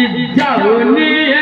ìjà ò ẹ.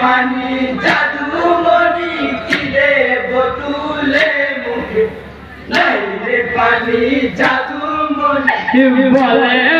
পানি জাদু মনি কিলে বতুলে মুখে। নাই রে পানি জাদু মনি। বলে?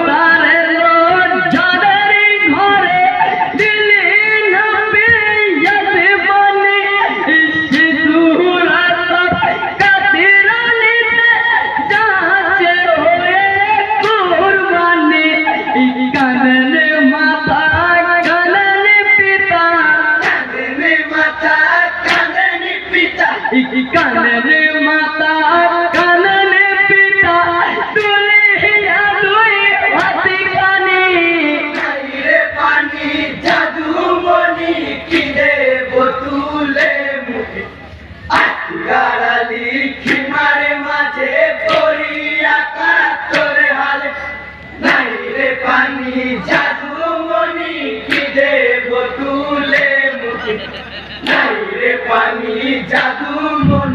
y, y পানি জাদু মন।